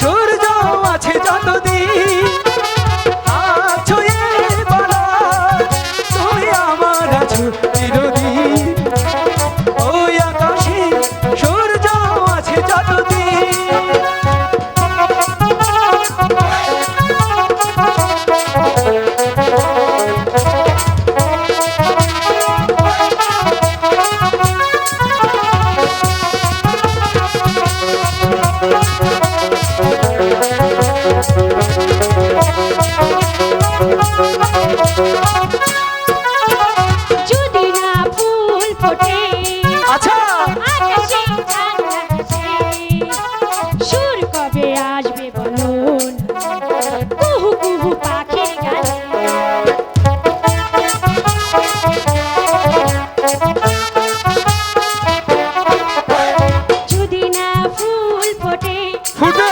সুর ওঠে আচ্ছা। আকাশে কুহু কুহু পাখির ফুল ফোটে ফুটে?